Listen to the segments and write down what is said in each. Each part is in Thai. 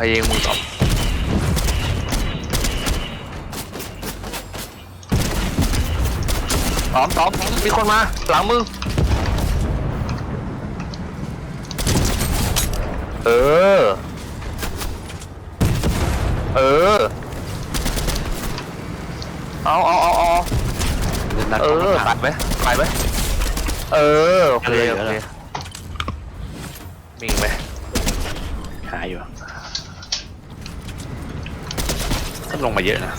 รยิงมึงตอบตอมตอมมีคนมา หลังมึง เออ เออ เอาเอาเอาเอาเดินนัดเออข้าตัดไหมตัดไหมเออโอเคเหลือโอเหลืเคอมีอีกไหมหาอยู่ ก็ลงมาเยอะนะ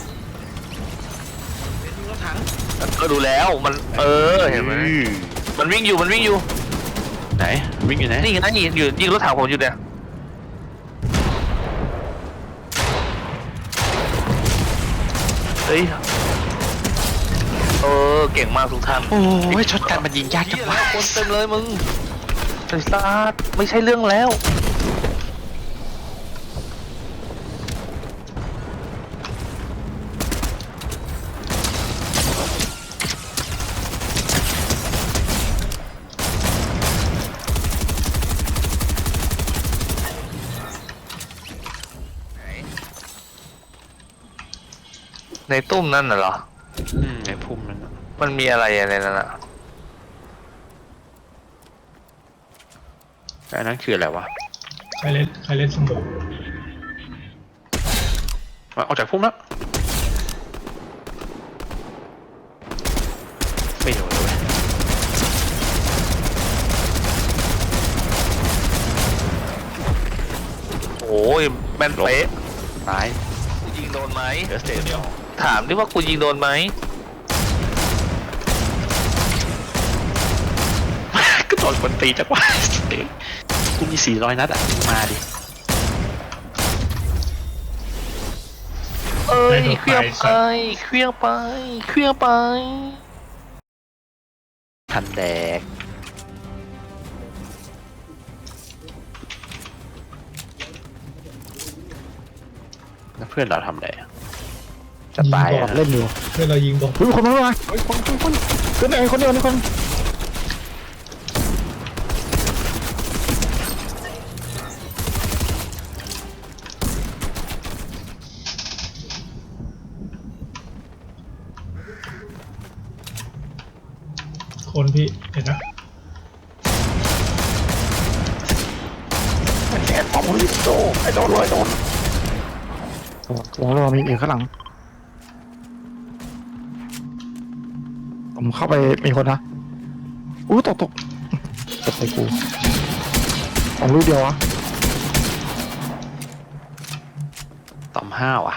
ก็ดูแล้วมันเออเห็นไหมมันวิ่งอยู่มันวิ่งอยู่ ไหนวิ่งอยู่ไหนนี่ไงนี่อยู่ยิงรถถังผมอยู่เนี่ยเฮ้ยเออเก่งมากทุกท่านโอ้ยช็อตกันมันยิงยากจังวะคนเต็มเลยมึงไอ้ซาดไม่ใช่เรื่องแล้ว ในตุ้มนั่นน่ะเหรอ อืมไอ้พุ่มนั่นน่ะมันมีอะไรอะไรนั่นน่ะแต่อันนั้นคืออะไรวะใครเล่นใครเล่นสมุกมาออกจากพุ่มแล้วไม่โดนเลยเว้ยโอ้ยแม่นเป๊ะตายกูยิงโดนไหมเหลือสเตจเดียว ถามดิว่ากูยิงโดนไหม ก็โดนคนตีจังวะกูมีสี่ร้อยนัดอะ มาดิ เอ้ย เคลี้ยงไป เคลี้ยงไป เคลี้ยงไป ทันแดก แล้วเพื่อนเราทำอะไรอะ จะตายยิงบออะดเล่นอยู่เพื่อนเรายิงบอลเฮ้ยมีคนมาแล้วมาเฮ้ยคนคนคนคนไหนคนเดียวนี่คนคนพี่เห็นนะแกปอมลิโตไอ้โดนเลยโดนโอ้โหรอมีอีกข้างหลัง ผมเข้าไปมีคนนะอู้ตกตกตกใส่กูสองลูกเดียววะต่อมห้าวอะ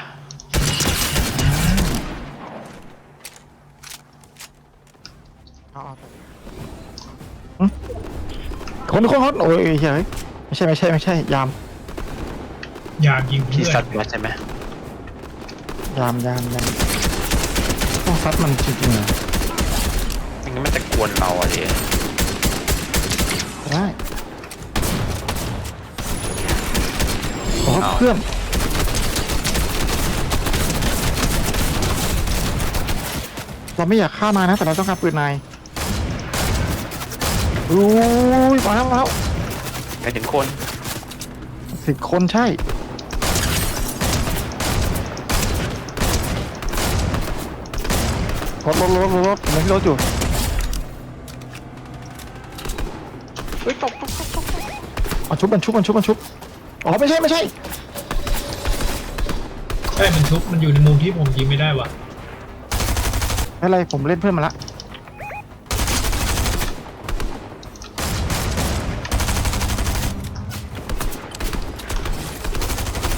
คนคนคนโอ้ยเฮ้ยไม่ใช่ไม่ใช่ไม่ใช่ ยาม ยามยิงที่เพื่อซันดมาใช่ไหมยามยามยามต้องซัดมันจริงๆเหรอไม่ งั้นมันจะกวนเราอะดิได้โอ้เพื่อนเราไม่อยากฆ่านายนะ แต่เราต้องการปืนนายอุ้ยมาแล้วมาแล้วไม่ถึงคนสิบคนใช่ รถรถรถรถรถผมไม่รถอยู่ เฮ้ยตกตกตกตกมันชุบมันชุบมันชุบมันชุบอ๋อไม่ใช่ไม่ใช่ใช่มันชุบมันอยู่ในมุมที่ผมยิงไม่ได้ว่ะไม่เป็นไรผมเล่นเพื่อนมาละ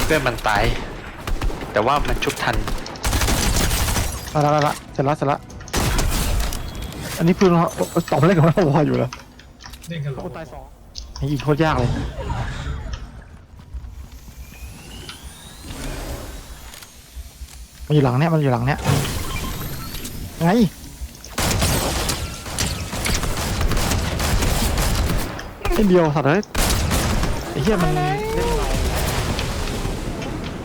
เพื่อนมันตาย แต่ว่ามันชุบทันละละละละเสร็จละเสร็จละอันนี้ปืนเราต่อไปเล่นกับเราวออยู่แล้ว เล่นกันหรอตายสองนี่ยิงโคตรยากเลยมันอยู่หลังเนี้ยมันอยู่หลังเนี้ยไงนิดเดียวสัตว์เลยไอ้เหี้ยมันเล่นเรา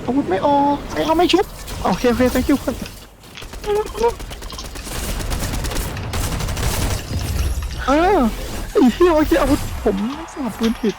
อาวุธไม่ออกไอ้เขาไม่ชุบโอเคโอเค thank you เพื่อนเออ ไอ้เหี้ยเมื่อกี้อาวุธผมสลับปืนผิด